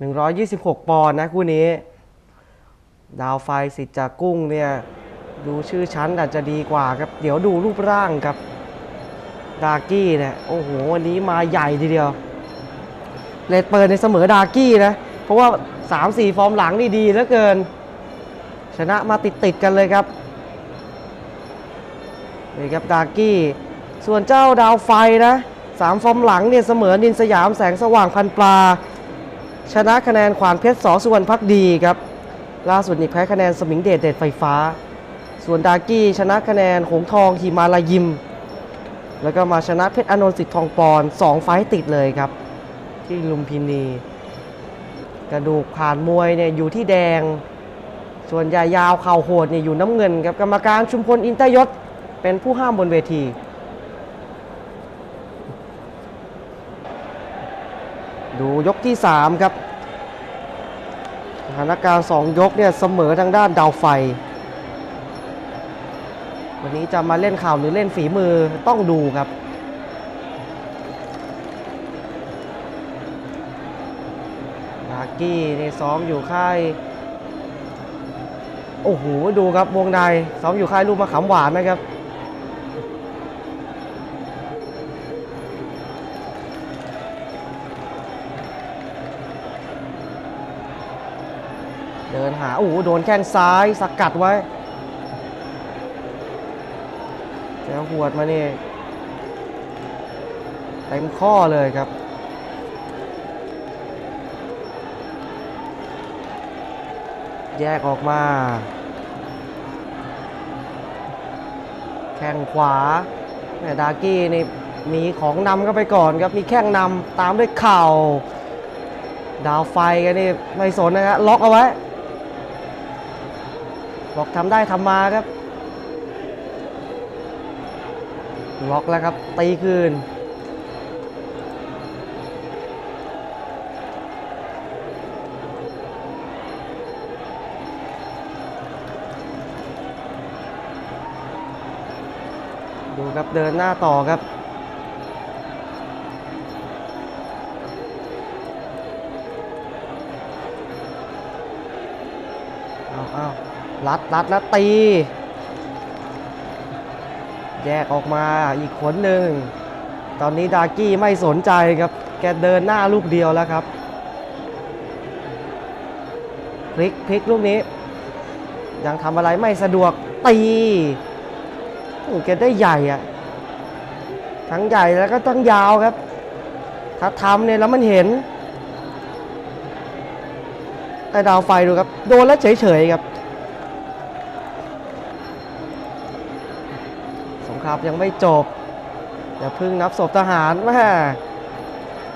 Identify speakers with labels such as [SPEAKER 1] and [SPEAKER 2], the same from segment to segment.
[SPEAKER 1] 126 ปอนด์นะคู่นี้ ดาวไฟสิทธิ์จากกุ้งเนี่ยดูชื่อชั้นอาจจะดีกว่าครับ เดี๋ยวดูรูปร่างครับ ดากี้เนี่ยโอ้โหวันนี้มาใหญ่ทีเดียวเลดเปิดในเสมอดากี้นะ เพราะว่า 3-4 ฟอร์มหลังนี่ดีเหลือเกิน ชนะมาติดๆกันเลยครับนี่ครับดากี้ ส่วนเจ้าดาวไฟนะสามฟอร์มหลังเนี่ยเสมอนินสยามแสงสว่างพันปลา ชนะคะแนนขวานเพชรสอสุวรรณพักดีครับ ล่าสุดนี่แพ้คะแนนสมิงเดชเดชไฟฟ้า ส่วนดากี้ชนะคะแนนหงทองฮิมาลายิม แล้วก็มาชนะเพชรอนนท์สิทธิ์ทองปอนสองไฟติดเลยครับ ที่ลุมพินี กระดูกผ่านมวยเนี่ยอยู่ที่แดง ส่วนยายาวเข่าโหดเนี่ยอยู่น้ำเงินครับกรรมการชุมพลอินเตยศเป็นผู้ห้ามบนเวที ดูยกที่ 3 ครับสถานการณ์ 2 ยกเนี่ยเสมอทางด้านดาวไฟ วันนี้จะมาเล่นข่าวหรือเล่นฝีมือต้องดูครับดากี้ในซ้อมอยู่ค่าย โอ้โห ดูครับวงในซ้อมอยู่ค่ายลูกมะขามหวานนะครับ หา โอ้โห โดนแข้งซ้ายสกัดไว้แล้วหวดมานี่เต็มข้อเลยครับ แยกออกมา แข้งขวาแม่ดากี้นี่มีของนำเข้าไปก่อนครับ มีแข้งนำตามด้วยเข่า ดาวไฟกันนี่ไม่สนนะครับล็อกเอาไว้ บอกทำได้ทำมาครับ ล็อกแล้วครับ ตีคืน ดูครับเดินหน้าต่อครับ รัดรัดแล้วตี แยกออกมาอีกคนหนึ่ง ตอนนี้ดากี้ไม่สนใจครับ แกเดินหน้าลูกเดียวแล้วครับ พลิกพลิกลูกนี้ ยังทำอะไรไม่สะดวกตีโอ้แกได้ใหญ่อะทั้งใหญ่แล้วก็ทั้งยาวครับ ถ้าทำเนี่ยแล้วมันเห็นแต่ดาวไฟดูครับ โดนแล้วเฉยๆครับ ครามยังไม่จบ อย่าเพึ่งนับศพทหารแม่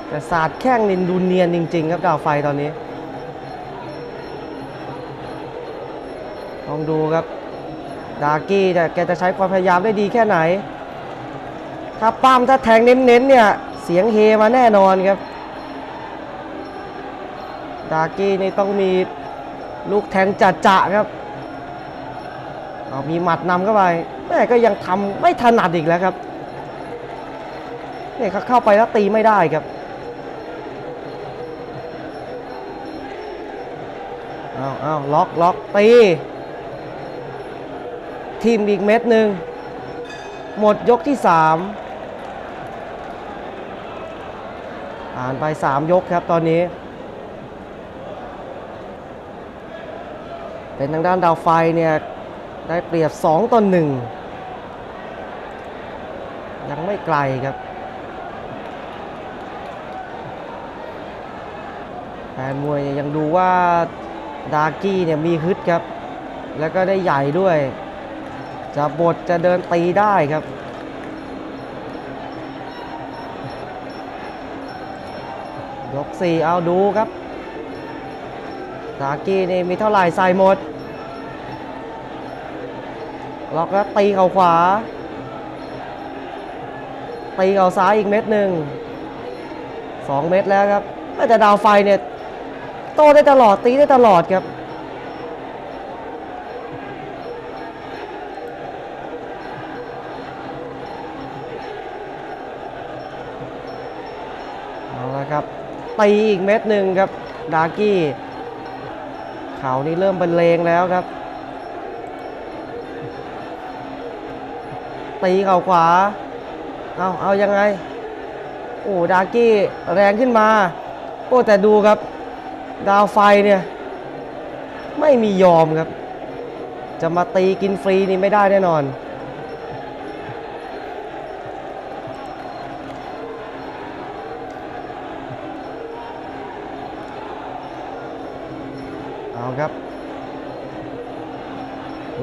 [SPEAKER 1] แต่ศาสตร์แข้งนินดูเนียนจริง ๆ ครับดาวไฟตอนนี้ลองดูครับ ดากี้แต่แกจะใช้ความพยายามได้ดีแค่ไหน ถ้าปั้มถ้าแทงเน้นๆเนี่ย เสียงเฮมาแน่นอนครับ ดากี้นี่ต้องมีลูกแทงจัดจะครับ เอามีหมัดนำเข้าไปแม่ก็ยังทำไม่ถนัดอีกแล้วครับเนี่ยเขาเข้าไปแล้วตีไม่ได้ครับเอาเอาล็อกล็อกตีทีมอีกเม็ดหนึ่งหมดยกที่3ผ่านไป 3 ยกครับตอนนี้ เป็นทางด้านดาวไฟเนี่ย ได้เปรียบ2ต่อ1ยังไม่ไกลครับแฟนมวยยังดูว่าดากี้เนี่ยมีฮึดครับ แล้วก็ได้ใหญ่ด้วย จะบดจะเดินตีได้ครับยก4เอาดูครับ ดากี้นี่มีเท่าไหร่ใส่หมด ล็อกแล้วตีเข่าขวา ตีเข่าซ้ายอีกเม็ดหนึ่งสองเม็ดแล้วครับแต่ดาวไฟเนี่ยโตได้ตลอดตีได้ตลอดครับเอาละครับตีอีกเม็ดหนึ่งครับดากี้เขานี่เริ่มบรรเลงแล้วครับ ตีเข่าขวา เอาเอายังไง โอ้ดากี้แรงขึ้นมา โอ้แต่ดูครับ ดาวไฟเนี่ย ไม่มียอมครับ จะมาตีกินฟรีนี่ไม่ได้แน่นอนเอาครับ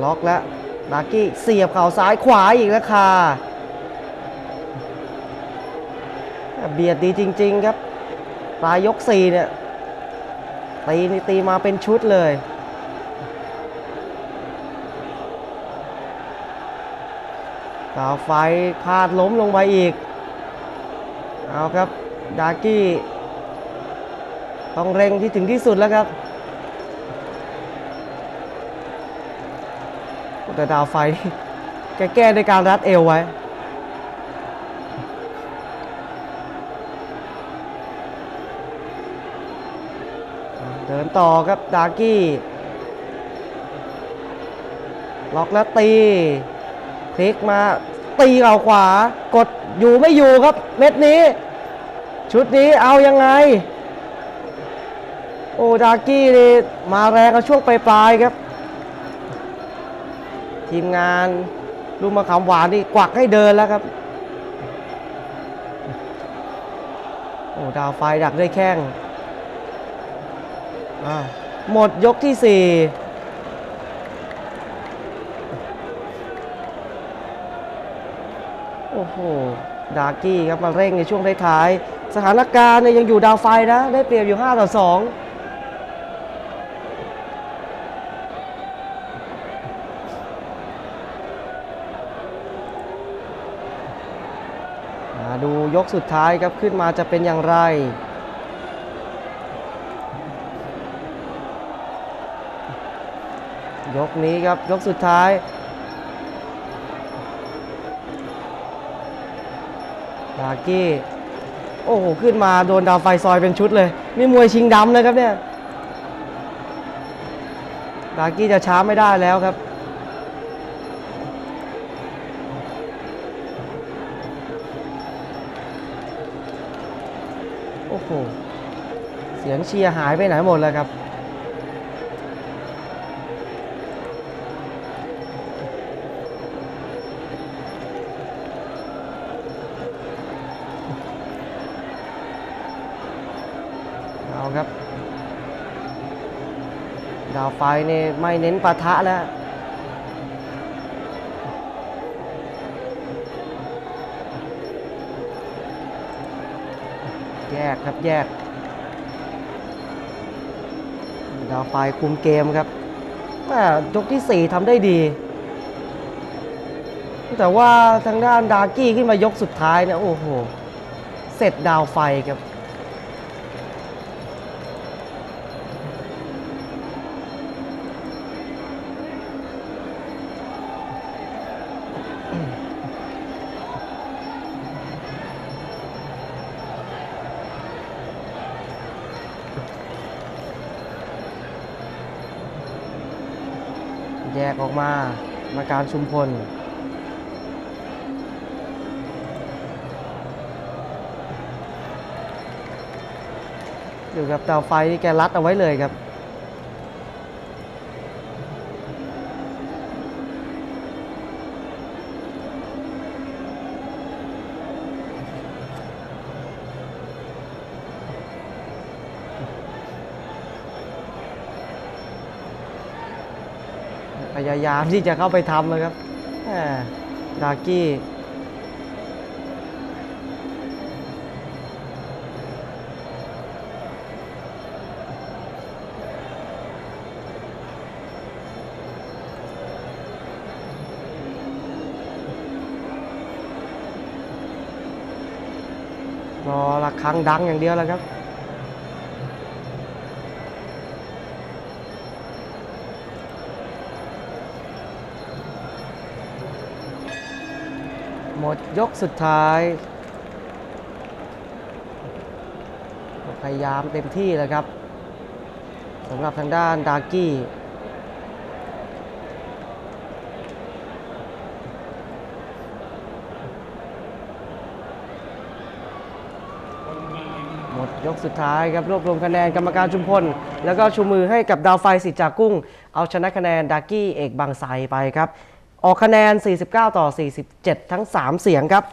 [SPEAKER 1] ล็อกแล้ว ดากี้เสียบเข่าซ้ายขวาอีกแล้วค่ะเบียดดีจริง ๆ ครับปลายยกสี่เนี่ยตีนี่ตีมาเป็นชุดเลยดาวไฟพลาดล้มลงไปอีก เอาครับ ดากี้ ต้องเร่งที่ถึงที่สุดแล้วครับ แต่ดาวไฟแกแก้ในการรัดเอวไว้ เดินต่อครับดากี้ ล็อกแล้วตีพลิกมา ตีเข่าขวากดอยู่ไม่อยู่ครับ เม็ดนี้ ชุดนี้เอายังไง โอ้ดากี้นี่มาแรงกับช่วงปลายๆครับ ทีมงานลูกมะขามหวานนี่กวักให้เดินแล้วครับ โอ้ดาวไฟดักด้วยแข้งอ่าหมดยกที่สี่โอ้โห ดากี้ครับมาเร่งในช่วงท้ายๆสถานการณ์เนี่ยยังอยู่ดาวไฟนะ ได้เปรียบอยู่ 5 ต่อ 2 ดูยกสุดท้ายครับขึ้นมาจะเป็นอย่างไร ยกนี้ครับยกสุดท้ายดากี้โอ้โห ขึ้นมาโดนดาวไฟซอยเป็นชุดเลย นี่มวยชิงดำนะครับเนี่ยดากี้จะช้าไม่ได้แล้วครับ สียงเชียร์หายไปไหนหมดแล้วครับ เอาครับ ดาวไฟนี่ไม่เน้นปะทะแล้วแยกครับแยก ดาวไฟคุมเกมครับแม่ยกที่ 4ทำได้ดี แต่ว่าทางด้านดาร์กี้ขึ้นมายกสุดท้ายเนี่ยโอ้โห เสร็จดาวไฟครับ แยกออกมามาการชุมพล อยู่กับดาวไฟที่แกรัดเอาไว้เลยครับ ยายามที่จะเข้าไปทำนะครับแหม่ดากี้รอระฆังดังอย่างเดียวแล้วครับ หมดยกสุดท้าย พยายามเต็มที่แล้วครับสำหรับทางด้านดาร์กี้หมดยกสุดท้ายครับรวบรวมคะแนนกรรมการชุมพล แล้วก็ชูมือให้กับดาวไฟสิจากกุ้ง เอาชนะคะแนนดาร์กี้เอกบางไทรไปครับ ออกคะแนน 49 ต่อ 47 ทั้ง 3 เสียงครับ